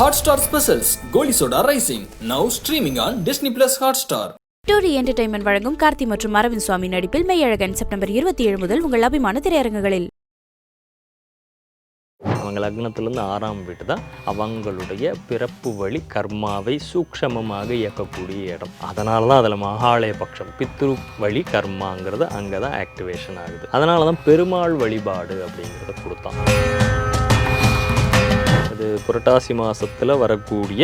Hotstar Specials Goli Soda Rising. Now streaming on Disney Plus Hotstar. டூரி entertainment வழங்கும் கார்த்தி மற்றும் அரவிந்த் சுவாமி நடிப்பில் மெய்யழகன் செப்டம்பர் இருபத்தி ஏழு முதல் உங்கள் அபிமான திரையரங்குகளில். அவங்க லக்னத்திலேருந்து ஆறாம் வீட்டு தான் அவங்களுடைய பிறப்பு வழி கர்மாவை சூக்ஷமமாக இயக்கக்கூடிய இடம். அதனால தான் அதில் மகாலய பட்சம் பித்ரு வழி கர்மாங்கிறது அங்கே தான் ஆக்டிவேஷன் ஆகுது. அதனால தான் பெருமாள் வழிபாடு அப்படிங்கிறத கொடுத்தான். அது புரட்டாசி மாதத்தில் வரக்கூடிய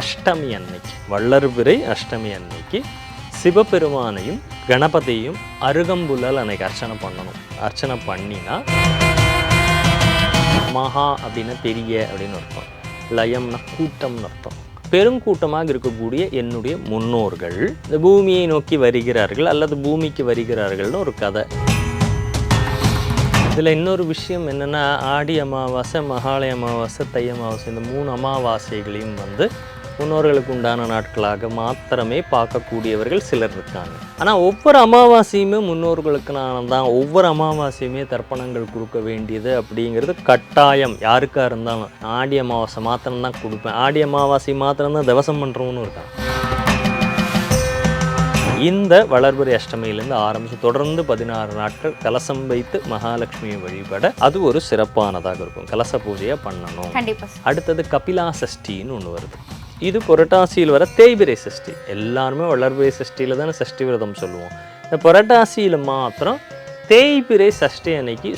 அஷ்டமி அன்னைக்கு வள்ளர்பிறை அஷ்டமி அன்னைக்கு சிவபெருமானையும் கணபதியும் அருகம்புல்லால் அன்னைக்கு அர்ச்சனை பண்ணணும். அர்ச்சனை பண்ணினா மகா அப்படின்னா பெரிய அப்படின்னு அர்த்தம். லயம்னா கூட்டம்னு அர்த்தம். பெருங்கூட்டமாக இருக்கக்கூடிய என்னுடைய முன்னோர்கள் இந்த பூமியை நோக்கி வருகிறார்கள் அல்லது பூமிக்கு வருகிறார்கள்னு ஒரு கதை. இதில் இன்னொரு விஷயம் என்னென்னா ஆடி அமாவாசை மகாலய அமாவாசை தை அமாவாசை இந்த மூணு அமாவாசைகளையும் வந்து முன்னோர்களுக்கு உண்டான நாட்களாக மாத்திரமே பார்க்கக்கூடியவர்கள் சிலர் இருக்காங்க. ஆனால் ஒவ்வொரு அமாவாசையுமே முன்னோர்களுக்குனான தான் ஒவ்வொரு அமாவாசையுமே தர்ப்பணங்கள் கொடுக்க வேண்டியது அப்படிங்கிறது கட்டாயம். யாருக்காக இருந்தாலும் ஆடி அமாவாசை மாத்திரம்தான் கொடுப்பேன். ஆடி அமாவாசை மாத்திரம்தான் தவசம் பண்ணுறவனும் இருக்கான் இந்த வளர்பிறை அஷ்டமியிலேருந்து ஆரம்பித்து தொடர்ந்து பதினாறு நாட்கள் கலசம் வைத்து மகாலட்சுமியை வழிபட அது ஒரு சிறப்பானதாக இருக்கும். கலச பூஜையை பண்ணணும். அடுத்தது கபிலா சஷ்டின்னு ஒன்று வருது. இது புரட்டாசியில் வர தேய்பிரை சஷ்டி. எல்லாருமே வளர்பிறை சஷ்டியில் தானே சஷ்டி விரதம் சொல்லுவோம். இந்த புரட்டாசியில் மாத்திரம் தேய்பிரை சஷ்டி அன்னைக்கு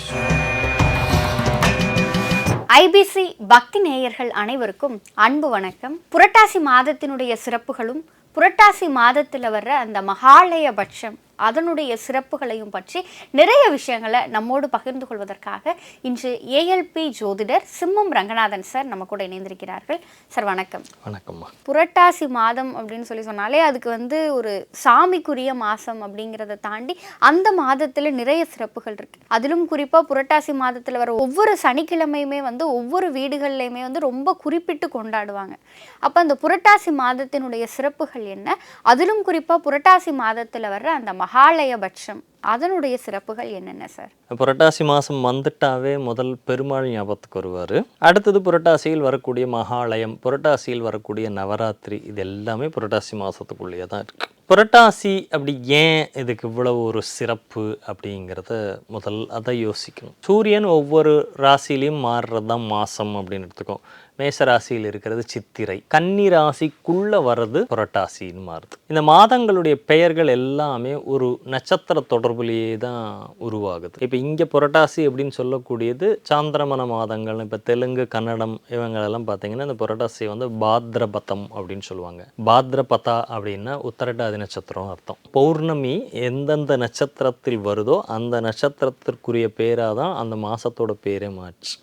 ஐபிசி பக்தி நேயர்கள் அனைவருக்கும் அன்பு வணக்கம். புரட்டாசி மாதத்தினுடைய சிறப்புகளும் புரட்டாசி மாதத்தில் வர்ற அந்த மகாலய பட்சம் அதனுடைய சிறப்புகளையும் பற்றி நிறைய விஷயங்களை நம்மோடு பகிர்ந்து கொள்வதற்காக இன்று ஏஎல்பி ஜோதிடர் சிம்மம் ரங்கநாதன் சார் நம்ம கூட இணைந்திருக்கிறார்கள். சார் வணக்கம். வணக்கம்மா. புரட்டாசி மாதம் அப்படின்னு சொல்லி சொன்னாலே அதுக்கு வந்து ஒரு சாமிக்குரிய மாதம் அப்படிங்கிறத தாண்டி அந்த மாதத்தில் நிறைய சிறப்புகள் இருக்கு. அதிலும் குறிப்பாக புரட்டாசி மாதத்தில் வர ஒவ்வொரு சனிக்கிழமையுமே வந்து ஒவ்வொரு வீடுகள்லையுமே வந்து ரொம்ப குறிப்பிட்டு கொண்டாடுவாங்க. அப்போ அந்த புரட்டாசி மாதத்தினுடைய சிறப்புகள் என்ன? அதிலும் குறிப்பாக புரட்டாசி மாதத்தில் வர்ற அந்த மகாலயபட்சம். அதனுடைய சிறப்புகள் என்னென்ன சார்? புரட்டாசி மாதம் வந்துட்டாவே முதல் பெருமாள் ஞாபகத்துக்கு வருவார். அடுத்தது புரட்டாசியில் வரக்கூடிய மகாலயம் புரட்டாசியில் வரக்கூடிய நவராத்திரி இது எல்லாமே புரட்டாசி மாதத்துக்குள்ளேயே தான் இருக்குது புரட்டாசி அப்படி ஏன் இதுக்கு இவ்வளவு ஒரு சிறப்பு அப்படிங்கிறத முதல் அதை யோசிக்கணும். சூரியன் ஒவ்வொரு ராசிலையும் மாறுறது தான் மாதம் அப்படின்னு எடுத்துக்கோம் மேச ராசியில் இருக்கிறது சித்திரை கன்னி ராசிக்குள்ளே வர்றது புரட்டாசின்னு மாறுது. இந்த மாதங்களுடைய பெயர்கள் எல்லாமே ஒரு நட்சத்திர தொடர்பு தொடர்புலேயே தான் உருவாகுது. இப்போ இங்கே புரட்டாசி அப்படின்னு சொல்லக்கூடியது சாந்திரமன மாதங்கள் இப்போ தெலுங்கு கன்னடம் இவங்களெல்லாம் பார்த்தீங்கன்னா இந்த புரட்டாசி வந்து பாத்ரபதம் அப்படின்னு சொல்லுவாங்க. பாத்ரபதா அப்படின்னா உத்தரட்டாதி நட்சத்திரம் அர்த்தம். பௌர்ணமி எந்தெந்த நட்சத்திரத்தில் வருதோ அந்த நட்சத்திரத்திற்குரிய பேராக தான் அந்த மாதத்தோட பேரே மாச்சு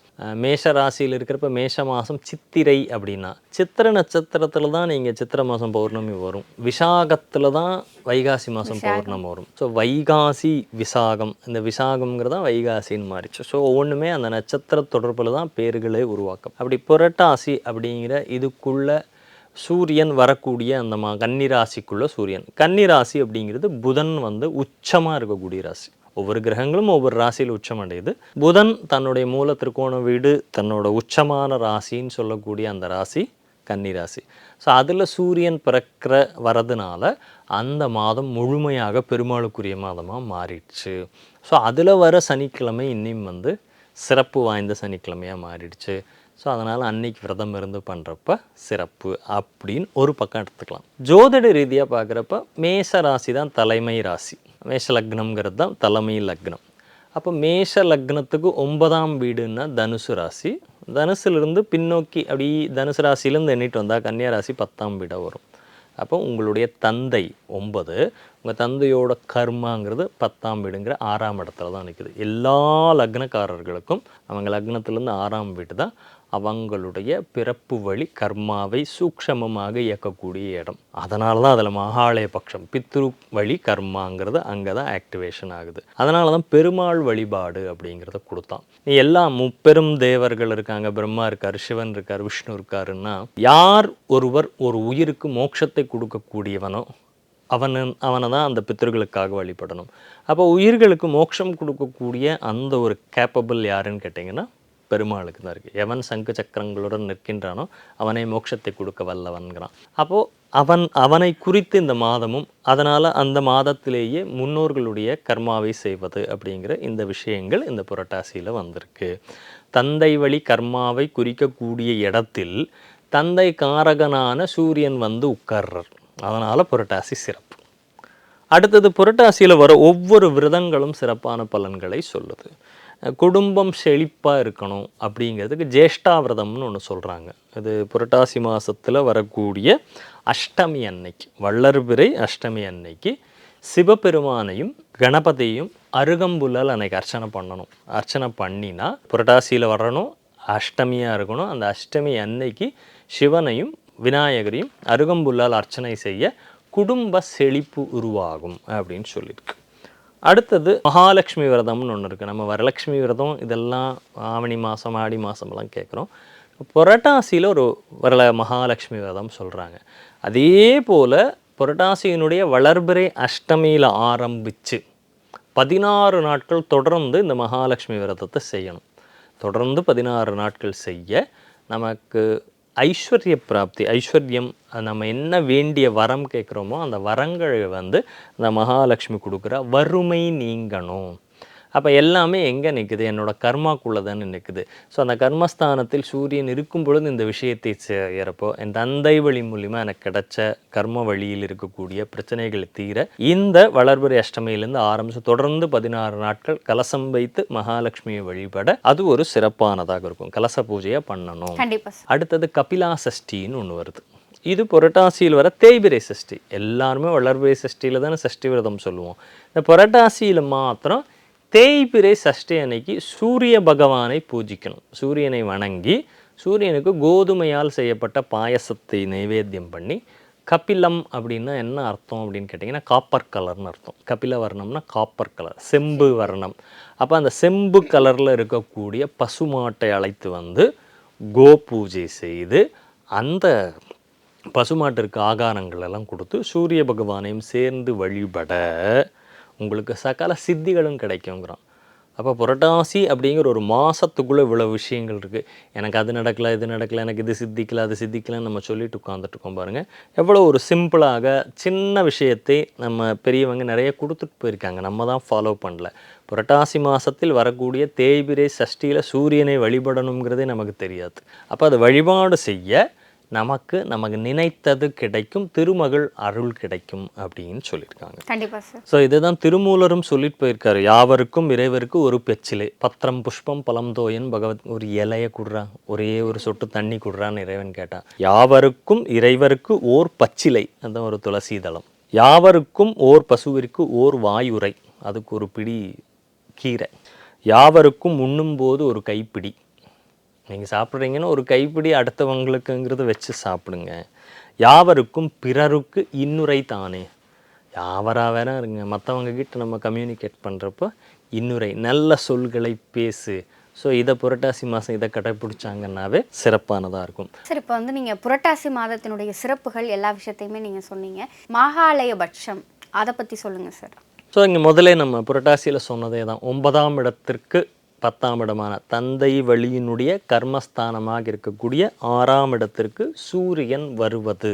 மேஷ ராசியில் இருக்கிறப்ப மேஷ மாதம் சித்திரை அப்படின்னா சித்திர நட்சத்திரத்தில் தான் நீங்கள் சித்திர மாதம் பௌர்ணமி வரும். விசாகத்தில் தான் வைகாசி மாதம் பௌர்ணமி வரும். ஸோ வைகாசி விசாகம். இந்த விசாகம்ங்கிறது தான் வைகாசின்னு மாறிச்சு ஸோ ஒவ்வொன்றுமே அந்த நட்சத்திர தொடர்பில் தான் பேர்களே உருவாக்கம். அப்படி புரட்டாசி அப்படிங்கிற இதுக்குள்ள சூரியன் வரக்கூடிய அந்த மா கன்னிராசிக்குள்ள சூரியன். கன்னிராசி அப்படிங்கிறது புதன் வந்து உச்சமாக இருக்கக்கூடிய ராசி. ஒவ்வொரு கிரகங்களும் ஒவ்வொரு ராசியில் உச்சம் அடையுது. புதன் தன்னுடைய மூல திருக்கோண வீடு தன்னோட உச்சமான ராசின்னு சொல்லக்கூடிய அந்த ராசி கன்னிராசி ஸோ அதில் சூரியன் பிறக்கிற வரதுனால அந்த மாதம் முழுமையாக பெருமாளுக்குரிய மாதமாக மாறிடுச்சு. ஸோ அதில் வர சனிக்கிழமை இன்னும் வந்து சிறப்பு வாய்ந்த சனிக்கிழமையாக மாறிடுச்சு. ஸோ அதனால் அன்னைக்கு விரதம் இருந்து பண்ணுறப்ப சிறப்பு அப்படின்னு ஒரு பக்கம் எடுத்துக்கலாம். ஜோதிட ரீதியாக பார்க்குறப்ப மேச ராசி தான் தலைமை ராசி. மேஷ லக்னம்ங்கிறது தான் தலைமை லக்னம். அப்போ மேஷ லக்னத்துக்கு ஒன்பதாம் வீடுன்னா தனுசு ராசி. தனுசுலேருந்து பின்னோக்கி அப்படி தனுசு ராசியிலேருந்து எண்ணிட்டு வந்தால் கன்னியா ராசி பத்தாம் வீடாக வரும். அப்போ உங்களுடைய தந்தை ஒன்பது உங்கள் தந்தையோட கர்மாங்கிறது பத்தாம் வீடுங்கிற ஆறாம் இடத்துல தான் நிற்குது எல்லா லக்னக்காரர்களுக்கும் அவங்க லக்னத்துலேருந்து ஆறாம் வீடு தான். அவங்களுடைய பிறப்பு வழி கர்மாவை சூக்ஷமமாக இயக்கக்கூடிய இடம். அதனால தான் அதில் மகாலய பட்சம் பித்ரு வழி கர்மாங்கிறது அங்கே தான் ஆக்டிவேஷன் ஆகுது. அதனால தான் பெருமாள் வழிபாடு அப்படிங்கிறத கொடுத்தான். நீ எல்லா முப்பெரும் தேவர்கள் இருக்காங்க பிரம்மா இருக்கார் சிவன் இருக்கார் விஷ்ணு இருக்காருன்னா யார் ஒருவர் ஒரு உயிருக்கு மோட்சத்தை கொடுக்கக்கூடியவனோ அவன் அவனை தான் அந்த பித்தர்களுக்காக வழிபடணும். அப்போ உயிர்களுக்கு மோட்சம் கொடுக்கக்கூடிய அந்த ஒரு கேப்பபிள் யாருன்னு கேட்டிங்கன்னா பெருமாளுக்கு தான் இருக்குது எவன் சங்கு சக்கரங்களுடன் நிற்கின்றானோ அவனை மோட்சத்தை கொடுக்க வல்லவன்கிறான் அப்போது அவன் அவனை குறித்து இந்த மாதமும் அதனால் அந்த மாதத்திலேயே முன்னோர்களுடைய கர்மாவை செய்வது அப்படிங்கிற இந்த விஷயங்கள் இந்த புரட்டாசியில் வந்திருக்கு. தந்தை வழி கர்மாவை குறிக்கக்கூடிய இடத்தில் தந்தை காரகனான சூரியன் வந்து உட்கார்றார். அதனால் புரட்டாசி சிறப்பு. அடுத்தது புரட்டாசியில் வர ஒவ்வொரு விரதங்களும் சிறப்பான பலன்களை சொல்லுது. குடும்பம் செழிப்பாக இருக்கணும் அப்படிங்கிறதுக்கு ஜேஷ்டாவிரதம்னு ஒன்று சொல்கிறாங்க இது புரட்டாசி மாதத்தில் வரக்கூடிய அஷ்டமி அன்னைக்கு வள்ளர்பிறை அஷ்டமி அன்னைக்கு சிவபெருமானையும் கணபதியும் அருகம்புல்லால் அன்னைக்கு அர்ச்சனை பண்ணணும். அர்ச்சனை பண்ணினா புரட்டாசியில் வரணும் அஷ்டமியாக இருக்கணும். அந்த அஷ்டமி அன்னைக்கு சிவனையும் விநாயகரையும் அருகம்புல்லால் அர்ச்சனை செய்ய குடும்ப செழிப்பு உருவாகும் அப்படின்னு சொல்லியிருக்கு. அடுத்தது மகாலட்சுமி விரதம்னு ஒன்று இருக்குது நம்ம வரலட்சுமி விரதம் இதெல்லாம் ஆவணி மாதம் ஆடி மாதம்லாம் கேட்குறோம். புரட்டாசியில் ஒரு வரல மகாலட்சுமி விரதம் சொல்கிறாங்க அதே போல் புரட்டாசியினுடைய வளர்பிறை அஷ்டமியில் ஆரம்பித்து பதினாறு நாட்கள் தொடர்ந்து இந்த மகாலட்சுமி விரதத்தை செய்யணும். தொடர்ந்து பதினாறு நாட்கள் செய்ய நமக்கு ஐஸ்வர்ய பிராப்தி ஐஸ்வர்யம் நம்ம என்ன வேண்டிய வரம் கேட்குறோமோ அந்த வரங்களை வந்து இந்த மகாலட்சுமி கொடுக்குற வறுமை நீங்கணும். அப்போ எல்லாமே எங்கே நிற்குது என்னோட கர்மாக்குள்ளே தானே நிற்குது ஸோ அந்த கர்மஸ்தானத்தில் சூரியன் இருக்கும் பொழுது இந்த விஷயத்தை செய்கிறப்போ என் தந்தை வழி மூலிமா எனக்கு கிடைச்ச கர்ம வழியில் இருக்கக்கூடிய பிரச்சனைகள் தீர இந்த வளர்பிறை அஷ்டமியிலேருந்து ஆரம்பித்து தொடர்ந்து பதினாறு நாட்கள் கலசம் வைத்து மகாலட்சுமியை வழிபட அது ஒரு சிறப்பானதாக இருக்கும். கலச பூஜையை பண்ணணும். அடுத்தது கபிலா சஷ்டின்னு ஒன்று வருது. இது புரட்டாசியில் வர தேய்பிரை சஷ்டி. எல்லாருமே வளர்பிறை சஷ்டியில் தானே சஷ்டி விரதம் சொல்லுவோம். இந்த புரட்டாசியில் மாத்திரம் தேய்பிரை சஷ்டி அன்னைக்கு சூரிய பகவானை பூஜிக்கணும். சூரியனை வணங்கி சூரியனுக்கு கோதுமையால் செய்யப்பட்ட பாயசத்தை நைவேத்தியம் பண்ணி கபிலம் அப்படின்னா என்ன அர்த்தம் அப்படின்னு கேட்டிங்கன்னா காப்பர் கலர்னு அர்த்தம். கபில வர்ணம்னா காப்பர் கலர் செம்பு வர்ணம். அப்போ அந்த செம்பு கலரில் இருக்கக்கூடிய பசுமாட்டை அழைத்து வந்து கோ பூஜை செய்து அந்த பசுமாட்டிற்கு ஆகாரங்கள் எல்லாம் கொடுத்து சூரிய பகவானையும் சேர்ந்து வழிபட உங்களுக்கு சகல சித்திகளும் கிடைக்குங்கிறான். அப்போ புரட்டாசி அப்படிங்கிற ஒரு மாதத்துக்குள்ளே இவ்வளோ விஷயங்கள் இருக்குது எனக்கு அது நடக்கல இது நடக்கல எனக்கு இது சித்திக்கலை அது சித்திக்கலன்னு நம்ம சொல்லிட்டு உட்காந்துட்டு இருக்கோம் பாருங்கள் எவ்வளோ ஒரு சிம்பிளாக சின்ன விஷயத்தை நம்ம பெரியவங்க நிறைய கொடுத்துட்டு போயிருக்காங்க. நம்ம தான் ஃபாலோ பண்ணல. புரட்டாசி மாதத்தில் வரக்கூடிய தேய்பிரை சஷ்டியில் சூரியனை வழிபடணுங்கிறதே நமக்கு தெரியாது. அப்போ அதை வழிபாடு செய்ய நமக்கு நமக்கு நினைத்தது கிடைக்கும் திருமகள் அருள் கிடைக்கும் அப்படின்னு சொல்லியிருக்காங்க. கண்டிப்பா சார் ஸோ இதுதான் திருமூலரும் சொல்லிட்டு போயிருக்காரு. யாவருக்கும் இறைவருக்கு ஒரு பெச்சிலை. பத்திரம் புஷ்பம் பழம் தோயன் பகவத் ஒரு இலைய குடுறான் ஒரே ஒரு சொட்டு தண்ணி குடுறான்னு இறைவன் கேட்டான் யாவருக்கும் இறைவருக்கு ஓர் பச்சிலை. அந்த ஒரு துளசி தளம். யாவருக்கும் ஓர் பசுவிற்கு ஓர் வாயுரை. அதுக்கு ஒரு பிடி கீரை. யாவருக்கும் உண்ணும்போது ஒரு கைப்பிடி. நீங்கள் சாப்பிட்றீங்கன்னா ஒரு கைப்பிடி அடுத்தவங்களுக்குங்கிறத வச்சு சாப்பிடுங்க. யாவருக்கும் பிறருக்கு இன்னுரை தானே? யாவரா வேற இருங்க. மற்றவங்க கிட்ட நம்ம கம்யூனிகேட் பண்ணுறப்போ இன்னுரை நல்ல சொல்களை பேசு. ஸோ இதை புரட்டாசி மாதம் இதை கடைப்பிடிச்சாங்கன்னாவே சிறப்பானதாக இருக்கும். சார் இப்போ வந்து நீங்கள் புரட்டாசி மாதத்தினுடைய சிறப்புகள் எல்லா விஷயத்தையுமே நீங்கள் சொன்னீங்க. மகாலய பட்சம் அதை பற்றி சொல்லுங்கள் சார் ஸோ இங்கே முதல்ல நம்ம புரட்டாசியில் சொன்னதே தான் ஒன்பதாம் இடத்திற்கு பத்தாம் இடமான தந்தை வழியினுடைய கர்மஸ்தானமாக இருக்கக்கூடிய ஆறாம் இடத்திற்கு சூரியன் வருவது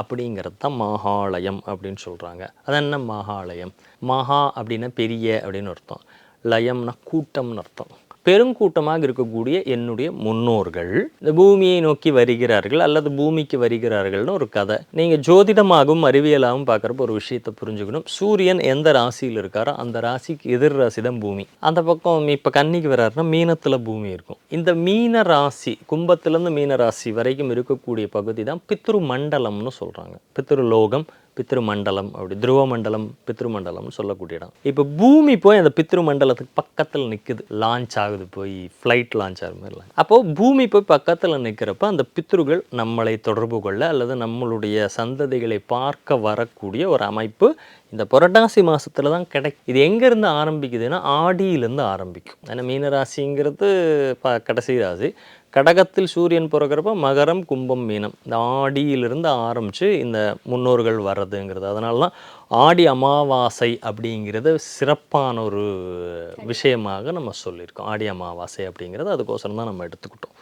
அப்படிங்கிறது தான் மகாலயம் அப்படின்னு சொல்கிறாங்க அது என்ன மகாலயம்? மகா அப்படின்னா பெரிய அப்படின்னு அர்த்தம். லயம்னா கூட்டம்னு அர்த்தம். பெருங்கூட்டமாக இருக்கக்கூடிய என்னுடைய முன்னோர்கள். இந்த பூமியை நோக்கி வருகிறார்கள் அல்லது பூமிக்கு வருகிறார்கள்னு ஒரு கதை. நீங்கள் ஜோதிடமாகவும் அறிவியலாகவும் பார்க்குறப்ப ஒரு விஷயத்தை புரிஞ்சுக்கணும். சூரியன் எந்த ராசியில் இருக்காரோ அந்த ராசிக்கு எதிர் ராசி தான் பூமி. அந்த பக்கம் இப்போ கன்னிக்கு வர்றாருன்னா மீனத்தில் பூமி இருக்கும். இந்த மீன ராசி கும்பத்திலேருந்து மீன ராசி வரைக்கும் இருக்கக்கூடிய பகுதி தான் பித்ரு மண்டலம்னு சொல்கிறாங்க பித்ரு லோகம் பித்ரு மண்டலம் அப்படி துருவ மண்டலம் பித்ரு சொல்லக்கூடிய இடம். இப்போ பூமி போய் அந்த பித்ரு மண்டலத்துக்கு பக்கத்தில் நிற்குது லான்ச் ஆகுது போய் ஃப்ளைட் லான்ச் ஆகிற மாதிரிலாம் அப்போது பூமி போய் பக்கத்தில் நிற்கிறப்ப அந்த பித்ருகள் நம்மளை தொடர்பு கொள்ள அல்லது நம்மளுடைய சந்ததிகளை பார்க்க வரக்கூடிய ஒரு அமைப்பு இந்த புரட்டாசி மாதத்தில் தான் கிடைக்கும். இது எங்கேருந்து ஆரம்பிக்குதுன்னா ஆடியிலேருந்து ஆரம்பிக்கும். ஏன்னா மீனராசிங்கிறது ப கடைசி ராசி. கடகத்தில் சூரியன் பிறக்கிறப்ப மகரம் கும்பம் மீனம். இந்த ஆடியிலிருந்து ஆரம்பித்து இந்த முன்னோர்கள் வர்றதுங்கிறது. அதனால தான் ஆடி அமாவாசை அப்படிங்கிறது சிறப்பான ஒரு விஷயமாக நம்ம சொல்லியிருக்கோம். ஆடி அமாவாசை அப்படிங்கிறது அதுக்கோசரம் தான் நம்ம எடுத்துக்கிட்டோம்.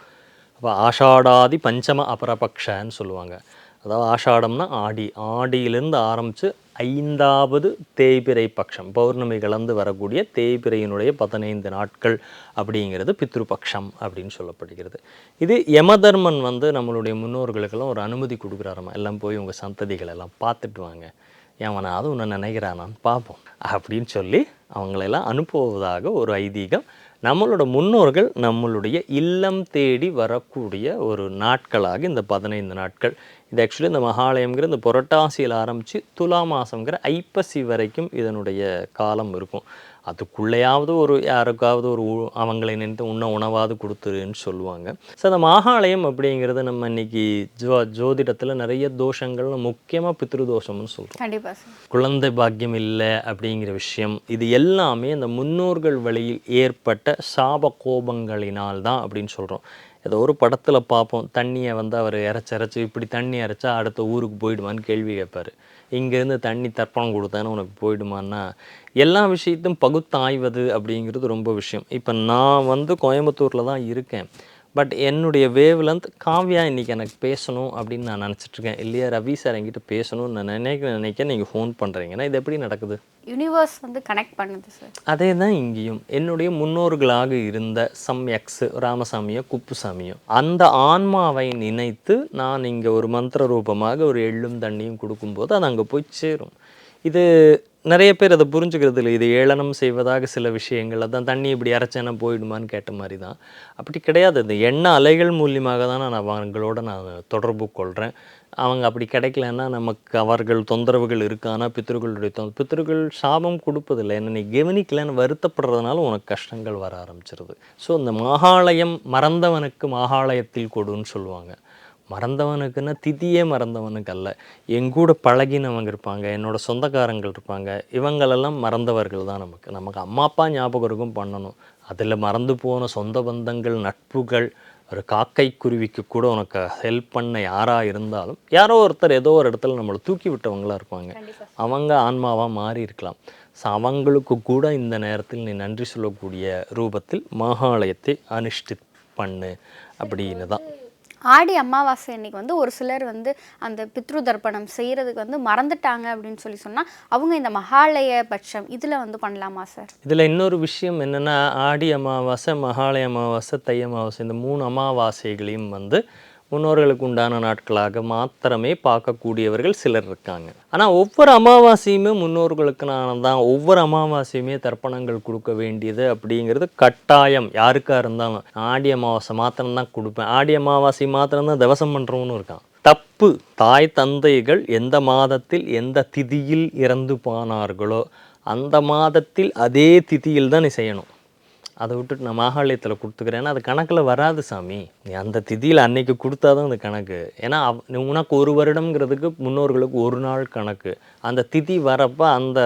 அப்போ ஆஷாடாதி பஞ்சம அபரபக்ஷன்னு சொல்லுவாங்க. அதாவது ஆஷாடம்னா ஆடி. ஆடியிலிருந்து ஆரம்பித்து ஐந்தாவது தேய்பிறை பட்சம் பௌர்ணமி கலந்து வரக்கூடிய தேய்பிறையினுடைய பதினைந்து நாட்கள் அப்படிங்கிறது பித்ருபக்ஷம் அப்படின்னு சொல்லப்படுகிறது. இது யமதர்மன் வந்து நம்மளுடைய முன்னோர்களுக்கெல்லாம் ஒரு அனுமதி கொடுக்குறாராமா? எல்லாம் போய் உங்கள் சந்ததிகள் எல்லாம் பார்த்துட்டு வாங்க. எவனாவது உன்னை நினைக்கிறானான்னு பார்ப்போம். அப்படின்னு சொல்லி அவங்களெல்லாம் அனுப்புவதாக ஒரு ஐதீகம் நம்மளோட முன்னோர்கள் நம்மளுடைய இல்லம் தேடி வரக்கூடிய ஒரு நாட்களாக இந்த பதினைந்து நாட்கள் இது ஆக்சுவலி இந்த மகாலயம்ங்கிற இந்த புரட்டாசியில் ஆரம்பித்து துலா மாதங்கிற ஐப்பசி வரைக்கும் இதனுடைய காலம் இருக்கும். அதுக்குள்ளேயாவது ஒரு யாருக்காவது ஒரு அவங்களை நினைத்து உண்ண உணவாவது கொடுத்துருன்னு சொல்லுவாங்க. ஸோ அந்த மகாலயம் அப்படிங்கிறது நம்ம இன்னைக்கு ஜோ ஜோதிடத்தில் நிறைய தோஷங்கள்னு முக்கியமாக பித்ருதோஷம்னு சொல்கிறோம் கண்டிப்பா சார். குழந்தை பாக்கியம் இல்லை அப்படிங்கிற விஷயம் இது எல்லாமே அந்த முன்னோர்கள் வழியில் ஏற்பட்ட சாப கோபங்களினால் தான் அப்படின்னு சொல்கிறோம் ஏதோ ஒரு படத்தில் பார்ப்போம் தண்ணியை வந்து அவர் இறச்சி இறச்சி இப்படி தண்ணி இறைச்சா அடுத்த ஊருக்கு போயிடுமான்னு கேள்வி கேட்பார் இங்கேருந்து தண்ணி தர்ப்பணம் கொடுத்தானே உனக்கு போயிடுமான்னா எல்லா விஷயத்தையும் பகுத்தாய்வது அப்படிங்கிறது ரொம்ப விஷயம். இப்போ நான் வந்து கோயம்புத்தூரில் தான் இருக்கேன். பட் என்னுடைய வேவ்லெந்த் காவ்யா இன்னைக்கு எனக்கு பேசணும் அப்படின்னு நான் நினச்சிட்டு இருக்கேன் இல்லையா ரவி சார் என்கிட்ட பேசணும்னு நான் நினைக்க நினைக்க நீங்கள் ஃபோன் பண்ணுறீங்கன்னா இது எப்படி நடக்குது? யூனிவர்ஸ் வந்து கனெக்ட் பண்ணுது சார் அதே தான் இங்கேயும். என்னுடைய முன்னோர்களாக இருந்த சம் எக்ஸ் ராமசாமியோ குப்புசாமியோ அந்த ஆன்மாவை நினைத்து நான் இங்கே ஒரு மந்திர ரூபமாக ஒரு எள்ளும் தண்ணியும் கொடுக்கும்போது அது அங்கே போய் சேரும். இது நிறைய பேர் அதை புரிஞ்சுக்கிறது இல்லை இது ஏளனம் செய்வதாக சில விஷயங்கள் அதான் தண்ணி இப்படி இறைச்சேன்னா போயிடுமான்னு கேட்ட மாதிரி தான் அப்படி கிடையாது. இந்த எண்ண அலைகள் மூலியமாக தான் நான் அவங்களோட நான் தொடர்பு கொள்கிறேன் அவங்க அப்படி கிடைக்கலன்னா நமக்கு அவர்கள் தொந்தரவுகள் இருக்கானா பித்திருக்களுடைய தொ பித்திருக்கள் சாபம் கொடுப்பதில்லை. என்ன நீ கவனிக்கலன்னு வருத்தப்படுறதுனால உனக்கு கஷ்டங்கள் வர ஆரம்பிச்சிருது. ஸோ இந்த மகாலயம் மறந்தவனுக்கு மகாலயத்தில் கொடுன்னு சொல்லுவாங்க. மறந்தவனுக்குன்னா திதியே மறந்தவனுக்கு அல்ல எங்கூட பழகினவங்க இருப்பாங்க என்னோட சொந்தக்காரங்கள் இருப்பாங்க இவங்களெல்லாம் மறந்தவர்கள் தான் நமக்கு. நமக்கு அம்மா அப்பா ஞாபகம் இருக்கும் பண்ணணும். அதில் மறந்து போன சொந்த பந்தங்கள் நட்புகள் ஒரு காக்கை குருவிக்கு கூட உனக்கு ஹெல்ப் பண்ண யாராக இருந்தாலும் யாரோ ஒருத்தர் ஏதோ ஒரு இடத்துல நம்மளை தூக்கி விட்டவங்களா இருப்பாங்க. அவங்க ஆன்மாவாக மாறி இருக்கலாம். ஸோ அவங்களுக்கு கூட இந்த நேரத்தில் நீ நன்றி சொல்லக்கூடிய ரூபத்தில் மகாலயத்தை அனுஷ்டித் பண்ணு அப்படின்னு தான். ஆடி அமாவாசை அன்னைக்கு வந்து ஒரு சிலர் வந்து அந்த பித்ரு தர்ப்பணம் செய்கிறதுக்கு வந்து மறந்துட்டாங்க அப்படின்னு சொல்லி சொன்னால் அவங்க இந்த மகாலய பட்சம் இதில் வந்து பண்ணலாமா சார்? இதில் இன்னொரு விஷயம் என்னென்னா ஆடி அமாவாசை மகாலய அமாவாசை தை அமாவாசை இந்த மூணு அமாவாசைகளையும் வந்து முன்னோர்களுக்கு உண்டான நாட்களாக மாத்திரமே பார்க்கக்கூடியவர்கள் சிலர் இருக்காங்க. ஆனால் ஒவ்வொரு அமாவாசையுமே முன்னோர்களுக்குனான தான் ஒவ்வொரு அமாவாசையுமே தர்ப்பணங்கள் கொடுக்க வேண்டியது அப்படிங்கிறது கட்டாயம். யாருக்காக இருந்தாலும். ஆடி அமாவாசை மாத்திரம்தான் கொடுப்பேன். ஆடி அமாவாசை மாத்திரம்தான் தவசம் பண்ணுறவனும் இருக்கான். தப்பு. தாய் தந்தைகள் எந்த மாதத்தில் எந்த திதியில் இறந்து போனார்களோ அந்த மாதத்தில் அதே திதியில் தான் நீ செய்யணும் அதை விட்டுட்டு நான் மாகாளியத்தில் கொடுத்துக்கிறேன்னா அது கணக்கில் வராது சாமி. நீ அந்த திதியில் அன்னைக்கு கொடுத்தாதான் அந்த கணக்கு. ஏன்னா உனக்கு ஒரு வருடம்ங்கிறதுக்கு முன்னோர்களுக்கு ஒரு நாள் கணக்கு. அந்த திதி வரப்போ அந்த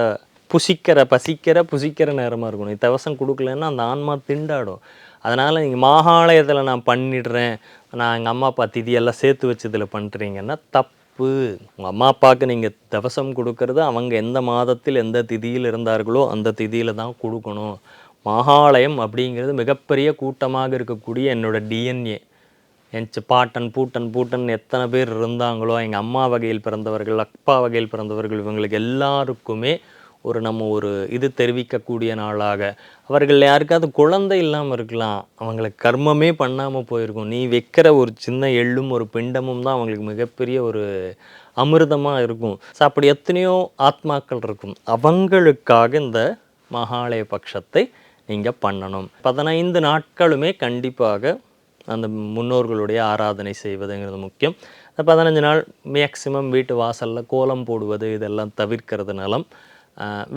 புசிக்கிற பசிக்கிற புசிக்கிற நேரமாக இருக்கும். நீ தவசம் கொடுக்கலன்னா அந்த ஆன்மா திண்டாடும். அதனால் நீங்கள் மாகாளயத்தில் நான் பண்ணிடுறேன். நான் எங்கள் அம்மா அப்பா திதியெல்லாம் சேர்த்து வச்சதில் பண்ணுறீங்கன்னா தப்பு. உங்கள் அம்மா அப்பாவுக்கு நீங்கள் தவசம் கொடுக்கறது அவங்க எந்த மாதத்தில் எந்த திதியில் இருந்தார்களோ அந்த திதியில் தான் கொடுக்கணும். மகாலயம் அப்படிங்கிறது மிகப்பெரிய கூட்டமாக இருக்கக்கூடிய என்னோட டிஎன்ஏ என் பாட்டன் பூட்டன் பூட்டன் எத்தனை பேர் இருந்தாங்களோ எங்கள் அம்மா வகையில் பிறந்தவர்கள் அப்பா வகையில் பிறந்தவர்கள் இவங்களுக்கு எல்லாருக்குமே ஒரு நம்ம ஒரு இது தெரிவிக்கக்கூடிய நாளாக. அவர்கள் யாருக்காவது குழந்தை இல்லாமல் இருக்கலாம். அவங்களுக்கு கர்மமே பண்ணாமல் போயிருக்கும். நீ வைக்கிற ஒரு சின்ன எள்ளும் ஒரு பிண்டமும் தான் அவங்களுக்கு மிகப்பெரிய ஒரு அமிர்தமாக இருக்கும். ஸோ அப்படி எத்தனையோ ஆத்மாக்கள் இருக்கும். அவங்களுக்காக இந்த மகாலய பட்சத்தை நீங்கள் பண்ணணும். பதினைந்து நாட்களுமே கண்டிப்பாக அந்த முன்னோர்களுடைய ஆராதனை செய்வதுங்கிறது முக்கியம். அந்த பதினஞ்சு நாள் மேக்சிமம் வீட்டு வாசலில் கோலம் போடுவது இதெல்லாம் தவிர்க்கிறதுனாலும்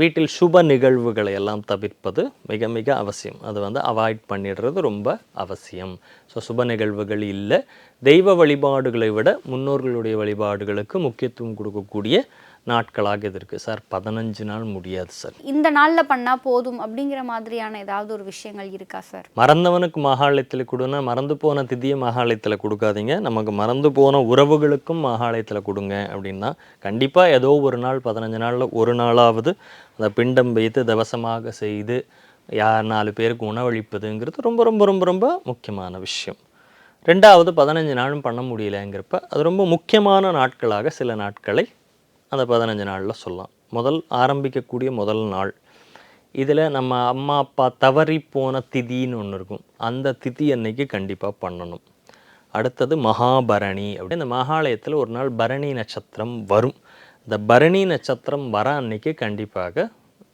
வீட்டில் சுப நிகழ்வுகளை எல்லாம் தவிர்ப்பது மிக மிக அவசியம். அது வந்து அவாய்ட் பண்ணிடுறது ரொம்ப அவசியம். ஸோ சுப நிகழ்வுகள் இல்லை. தெய்வ வழிபாடுகளை விட முன்னோர்களுடைய வழிபாடுகளுக்கு முக்கியத்துவம் கொடுக்கக்கூடிய நாட்களாக இது இருக்குது சார் பதினஞ்சு நாள் முடியாது சார். இந்த நாள்ல பண்ணா போதும் அப்படிங்கிற மாதிரியான ஏதாவது ஒரு விஷயங்கள் இருக்கா சார்? மறந்தவனுக்கு மகாலயத்தில் கொடுன்னா மறந்து போன திதியை மகாலயத்தில் கொடுக்காதீங்க. நமக்கு மறந்து போன உறவுகளுக்கும் மகாலயத்தில் கொடுங்க அப்படின்னா கண்டிப்பாக ஏதோ ஒரு நாள் பதினஞ்சு நாளில் ஒரு நாளாவது அந்த பிண்டம் வைத்து தவசமாக செய்து யார் நாலு பேருக்கு உணவளிப்பதுங்கிறது ரொம்ப ரொம்ப ரொம்ப ரொம்ப முக்கியமான விஷயம். ரெண்டாவது பதினஞ்சு நாளும் பண்ண முடியலங்கிறப்ப அது ரொம்ப முக்கியமான நாட்களாக சில நாட்களை அந்த பதினஞ்சு நாளில் சொல்லலாம். முதல் ஆரம்பிக்கக்கூடிய முதல் நாள். இதில் நம்ம அம்மா அப்பா தவறி போன திதின்னு ஒன்று இருக்கும். அந்த திதி அன்னைக்கு கண்டிப்பாக பண்ணணும். அடுத்தது மகாபரணி அப்படி இந்த மகாலயத்தில் ஒரு நாள் பரணி நட்சத்திரம் வரும். இந்த பரணி நட்சத்திரம் வர அன்னைக்கு கண்டிப்பாக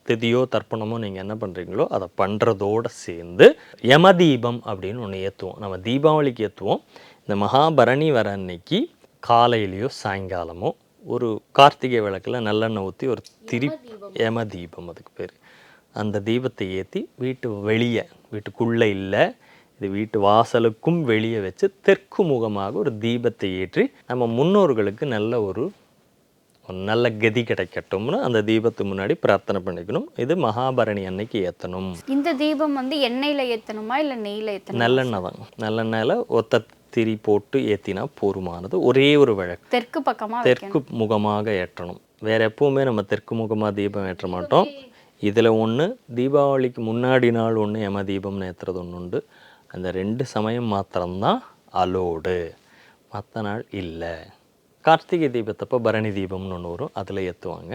திதியோ தர்ப்பணமோ நீங்கள் என்ன பண்ணுறீங்களோ அதை பண்ணுறதோடு சேர்ந்து யம தீபம் அப்படின்னு ஒன்று ஏற்றுவோம் நம்ம தீபாவளிக்கு ஏற்றுவோம் இந்த மகாபரணி வர அன்னைக்கு காலையிலையோ சாயங்காலமோ ஒரு கார்த்திகை விளக்கில் நல்லெண்ணெய் ஊற்றி ஒரு திரி யம தீபம் அதுக்கு பேர். அந்த தீபத்தை ஏற்றி வீட்டு வெளியே வீட்டுக்குள்ளே இல்லை இது வீட்டு வாசலுக்கும் வெளியே வச்சு தெற்கு முகமாக ஒரு தீபத்தை ஏற்றி நம்ம முன்னோர்களுக்கு நல்ல ஒரு நல்ல கதி கிடைக்கட்டும்னு அந்த தீபத்து முன்னாடி பிரார்த்தனை பண்ணிக்கணும். இது மகாபரணி அன்னைக்கு ஏற்றணும் இந்த தீபம் வந்து எண்ணெயில ஏத்தணுமா இல்ல நெய்ல ஏத்தணுமா? நல்லெண்ணெய் தான். நல்லெண்ணெயில் ஒத்த திரி போட்டு ஏற்றினா போருமானது ஒரே ஒரு வழக்கு. தெற்கு பக்கமா வைக்கணும். தெற்கு முகமாக ஏற்றணும். வேற எப்பவுமே நம்ம தெற்கு முகமாக தீபம் ஏற்ற மாட்டோம். இதில் ஒன்று தீபாவளிக்கு முன்னாடி நாள் ஒன்று யம தீபம்னு ஏற்றுறது ஒன்று உண்டு. அந்த ரெண்டு சமயம் மாத்திரம்தான் அலோடு மற்ற நாள் இல்லை. கார்த்திகை தீபத்தப்போ பரணி தீபம்னு ஒன்று வரும். அதில் ஏற்றுவாங்க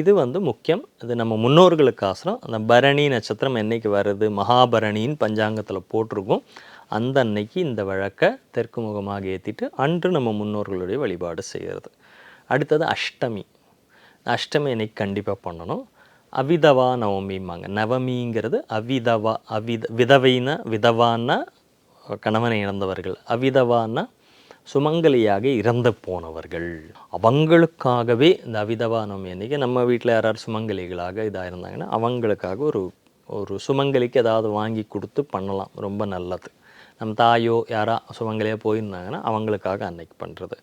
இது வந்து முக்கியம். இது நம்ம முன்னோர்களுக்கு ஆசிரம் அந்த பரணி நட்சத்திரம் என்னைக்கு வருது? மகாபரணின்னு பஞ்சாங்கத்தில் போட்டிருக்கும். அந்த அன்னைக்கு இந்த வழக்கை தெற்கு முகமாக ஏற்றிட்டு அன்று நம்ம முன்னோர்களுடைய வழிபாடு செய்கிறது. அடுத்தது அஷ்டமி. அஷ்டமி அன்னைக்கு கண்டிப்பாக பண்ணணும். அவிதவா நவமிம்பாங்க. நவமிங்கிறது அவிதவா அவித விதவைனா விதவான்னா கணவனை இழந்தவர்கள். அவிதவான்னா சுமங்கலியாக இறந்து போனவர்கள். அவங்களுக்காகவே இந்த அவிதவா நவமி அன்னைக்கு நம்ம வீட்டில் யாராவது சுமங்கலிகளாக இதாக இருந்தாங்கன்னா அவங்களுக்காக ஒரு ஒரு சுமங்கலிக்கு ஏதாவது வாங்கி கொடுத்து பண்ணலாம். ரொம்ப நல்லது. நம்ம தாயோ யாரா சுமங்கலியாக போயிருந்தாங்கன்னா அவங்களுக்காக அன்னைக்கு பண்ணுறது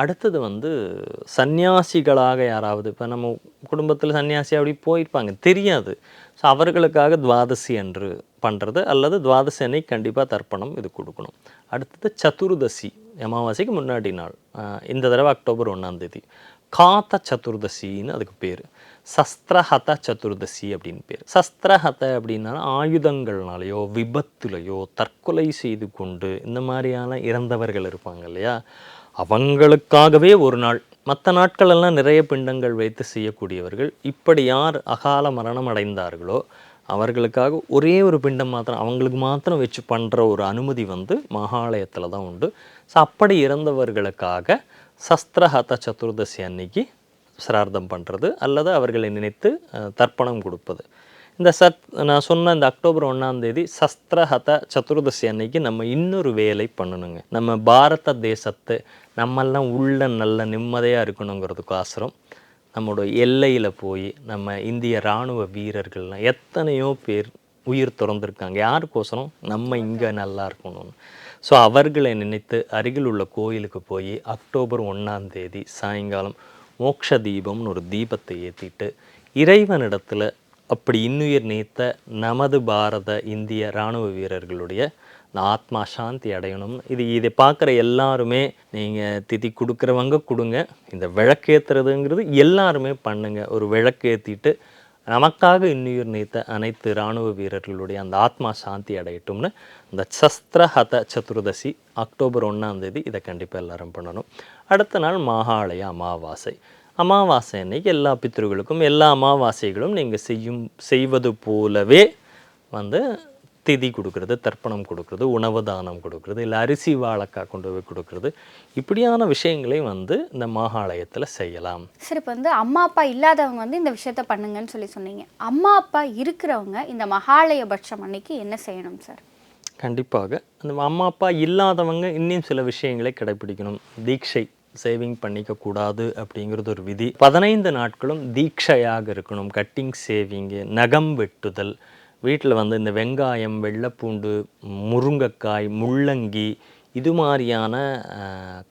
அடுத்தது வந்து சந்நியாசிகளாக யாராவது இப்போ நம்ம குடும்பத்தில் சன்னியாசி அப்படி போயிருப்பாங்க தெரியாது. ஸோ அவர்களுக்காக துவாதசி என்று பண்ணுறது அல்லது துவாதசி அன்னைக்கு கண்டிப்பாக தர்ப்பணம் இது கொடுக்கணும். அடுத்தது சதுர்தசி அமாவாசைக்கு முன்னாடி நாள் இந்த தடவை அக்டோபர் ஒன்றாம் தேதி. காத்த சதுர்தசின்னு அதுக்கு பேர். சஸ்திரஹத சதுர்தசி அப்படின்னு பேர். சஸ்திரஹத அப்படின்னா ஆயுதங்கள்னாலேயோ விபத்துலையோ தற்கொலை செய்து கொண்டு இந்த மாதிரியான இறந்தவர்கள் இருப்பாங்க இல்லையா? அவங்களுக்காகவே ஒரு நாள். மற்ற நாட்களெல்லாம் நிறைய பிண்டங்கள் வைத்து செய்யக்கூடியவர்கள். இப்படி யார் அகால மரணம் அடைந்தார்களோ அவர்களுக்காக ஒரே ஒரு பிண்டம் மாத்திரம் அவங்களுக்கு மாத்திரம் வச்சு பண்ணுற ஒரு அனுமதி வந்து மகாலயத்தில் தான் உண்டு. ஸோ அப்படி இறந்தவர்களுக்காக சஸ்திரஹத சதுர்தசி அன்னைக்கு சிரார்த்தம் பண்ணுறது அல்லது அவர்களை நினைத்து தர்ப்பணம் கொடுப்பது. இந்த சத் நான் சொன்ன இந்த அக்டோபர் ஒன்றாம் தேதி சஸ்திரஹத சதுர்தசி அன்னைக்கு நம்ம இன்னொரு வேலை பண்ணணுங்க. நம்ம பாரத தேசத்து நம்மெல்லாம் உள்ள நல்ல நிம்மதியாக இருக்கணுங்கிறதுக்கோசரம் நம்மளோட எல்லையில் போய் நம்ம இந்திய இராணுவ வீரர்கள்லாம் எத்தனையோ பேர் உயிர் திறந்திருக்காங்க. யாருக்கோசரம்? நம்ம இங்கே நல்லா இருக்கணும்னு. ஸோ அவர்களை நினைத்து அருகில் உள்ள கோயிலுக்கு போய் அக்டோபர் ஒன்றாம் தேதி சாயங்காலம் மோக்ஷ தீபம்னு ஒரு தீபத்தை ஏற்றிட்டு இறைவனிடத்தில் அப்படி இன்னுயிர் நீத்த நமது பாரத இந்திய இராணுவ வீரர்களுடைய ஆத்மா சாந்தி அடையணும். இது இதை பார்க்குற எல்லாருமே நீங்கள் திதி கொடுக்குறவங்க கொடுங்க. இந்த விளக்கேற்றுறதுங்கிறது எல்லாருமே பண்ணுங்கள் ஒரு விளக்கேற்றிட்டு நமக்காக இன்னுயிர் நீத்த அனைத்து இராணுவ வீரர்களுடைய அந்த ஆத்மா சாந்தி அடையட்டும்னு இந்த சஸ்திரஹத சதுர்தசி அக்டோபர் ஒன்றாம் தேதி இதை கண்டிப்பாக எல்லாரும் பண்ணணும். அடுத்த நாள் மகாலய அமாவாசை. அமாவாசை அன்னைக்கு எல்லா பித்திருக்களுக்கும் எல்லா அமாவாசைகளும் நீங்கள் செய்யும் செய்வது போலவே வந்து திதி கொடுக்கறது தர்ப்பணம் கொடுக்கறது உணவு தானம் கொடுக்கறது இல்லை அரிசி வாழைக்காய் கொண்டு போய் கொடுக்கறது. இப்படியான விஷயங்களை வந்து இந்த மகாலயத்தில் செய்யலாம். சார் இப்போ வந்து அம்மா அப்பா இல்லாதவங்க வந்து இந்த விஷயத்த பண்ணுங்கன்னு சொல்லி சொன்னீங்க. அம்மா அப்பா இருக்கிறவங்க இந்த மகாலய பட்சம் அன்னைக்கு என்ன செய்யணும் சார்? கண்டிப்பாக. அந்த அம்மா அப்பா இல்லாதவங்க இன்னும் சில விஷயங்களை கடைபிடிக்கணும். தீட்சை சேவிங் பண்ணிக்க கூடாது அப்படிங்கிறது ஒரு விதி. பதினைந்து நாட்களும் தீட்சையாக இருக்கணும். கட்டிங் சேவிங்கு நகம் வெட்டுதல் வீட்டில் வந்து இந்த வெங்காயம் வெள்ளைப்பூண்டு முருங்கைக்காய் முள்ளங்கி இது மாதிரியான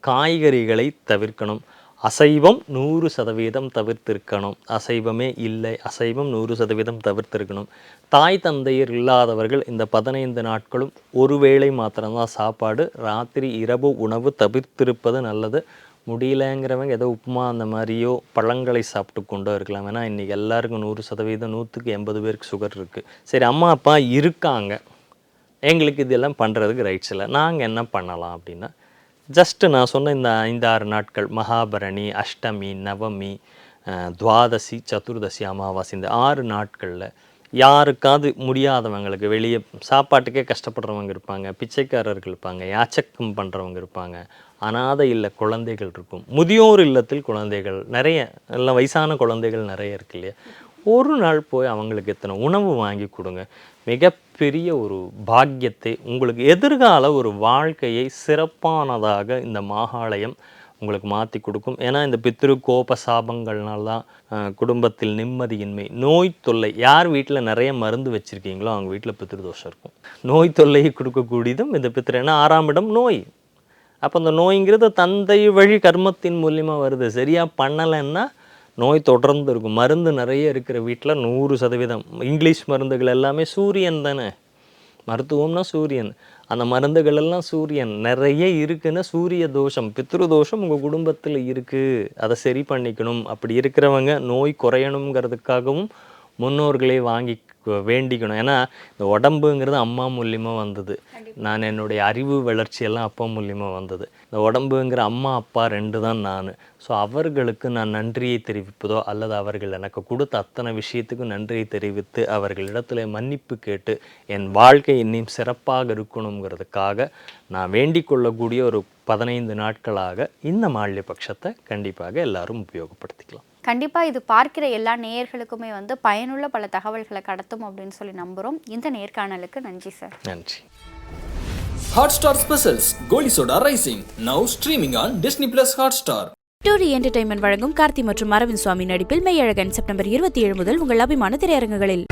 காய்கறிகளை தவிர்க்கணும். அசைவம் நூறு சதவீதம் தவிர்த்திருக்கணும். அசைவமே இல்லை அசைவம் நூறு சதவீதம் தவிர்த்திருக்கணும். தாய் தந்தையர் இல்லாதவர்கள் இந்த பதினைந்து நாட்களும் ஒரு வேளை மாத்திரம்தான் சாப்பாடு ராத்திரி இரவு உணவு தவிர்த்திருப்பது நல்லது. முடியலங்கிறவங்க ஏதோ உப்புமா அந்த மாதிரியோ பழங்களை சாப்பிட்டு கொண்டோ இருக்கலாம். ஏன்னா இன்றைக்கி எல்லாருக்கும் நூறு சதவீதம் நூற்றுக்கு எண்பது பேருக்கு சுகர் இருக்குது சரி அம்மா அப்பா இருக்காங்க. எங்களுக்கு இதெல்லாம் பண்ணுறதுக்கு ரைட்ஸ் இல்லை. நாங்கள் என்ன பண்ணலாம் அப்படின்னா ஜஸ்ட்டு நான் சொன்ன இந்த ஐந்து ஆறு நாட்கள் மகாபரணி அஷ்டமி நவமி துவாதசி சதுர்தசி அமாவாசை இந்த ஆறு நாட்களில் யாருக்காவது முடியாதவங்களுக்கு வெளியே சாப்பாட்டுக்கே கஷ்டப்படுறவங்க இருப்பாங்க பிச்சைக்காரர்கள் இருப்பாங்க யாச்சக்கம் பண்ணுறவங்க இருப்பாங்க அனாதை இல்ல குழந்தைகள் இருக்கும். முதியோர் இல்லத்தில் குழந்தைகள் நிறைய எல்லாம் வயசான குழந்தைகள் நிறைய இருக்கு இல்லையா? ஒரு நாள் போய் அவங்களுக்கு எத்தனை உணவு வாங்கி கொடுங்க. மிகப்பெரிய ஒரு பாக்கியத்தை உங்களுக்கு எதிர்கால ஒரு வாழ்க்கையை சிறப்பானதாக இந்த மாகாளயம் உங்களுக்கு மாற்றி கொடுக்கும். ஏன்னா இந்த பித்ரு கோப சாபங்கள்னால்தான் குடும்பத்தில் நிம்மதியின்மை நோய் தொல்லை யார் வீட்டில் நிறைய மருந்து வச்சுருக்கீங்களோ அவங்க வீட்டில் பித்ரு தோஷம் இருக்கும். நோய் தொல்லையை கொடுக்கக்கூடியதும் இந்த பித்ரு. ஏன்னா ஆறாம் இடம் நோய். அப்போ அந்த நோய்ங்கிறது தந்தை வழி கர்மத்தின் மூலியமாக வருது. சரியாக பண்ணலைன்னா நோய் தொடர்ந்து இருக்கும். மருந்து நிறைய இருக்கிற வீட்டில் நூறு சதவீதம். இங்கிலீஷ் மருந்துகள் எல்லாமே சூரியன் தானே. மருத்துவம்னா சூரியன். அந்த மருந்துகள் எல்லாம் சூரியன். நிறைய இருக்குன்னா சூரிய தோஷம் பித்ரு தோஷம் உங்கள் குடும்பத்தில் இருக்குது அதை சரி பண்ணிக்கணும். அப்படி இருக்கிறவங்க நோய் குறையணுங்கிறதுக்காகவும் முன்னோர்களை வாங்கி வேண்டிக்கணும். ஏன்னா இந்த உடம்புங்கிறது அம்மா மூலியமாக வந்தது. நான் என்னுடைய அறிவு வளர்ச்சியெல்லாம் அப்பா மூலியமாக வந்தது. இந்த உடம்புங்கிற அம்மா அப்பா ரெண்டு தான் நான். ஸோ அவர்களுக்கு நான் நன்றியை தெரிவிப்பதோ அல்லது அவர்கள் எனக்கு கொடுத்த அத்தனை விஷயத்துக்கும் நன்றியை தெரிவித்து அவர்களிடத்துல மன்னிப்பு கேட்டு என் வாழ்க்கை இன்னும் சிறப்பாக இருக்கணுங்கிறதுக்காக நான் வேண்டிக் கொள்ளக்கூடிய ஒரு பதினைந்து நாட்களாக இந்த மால்ய பட்சத்தை கண்டிப்பாக எல்லாரும் உபயோகப்படுத்திக்கலாம். கண்டிப்பா இது பார்க்கிற எல்லா நேயர்களுக்குமே வந்து பயனுள்ள பல தகவல்களை கடத்தும் அப்படின்னு சொல்லி நம்புறோம். இந்த நேர்காணலுக்கு நன்றி சார். நன்றி. Hotstar Specials Goli Soda Rising. Now streaming on Disney Plus Hotstar. டூரி என்டர்டைன்மெண்ட் வழங்கும் கார்த்தி மற்றும் அரவிந்த் சுவாமி நடிப்பில் மெய்யழகன் செப்டம்பர் இருபத்தி ஏழு முதல் உங்கள் அபிமான திரையரங்குகளில்.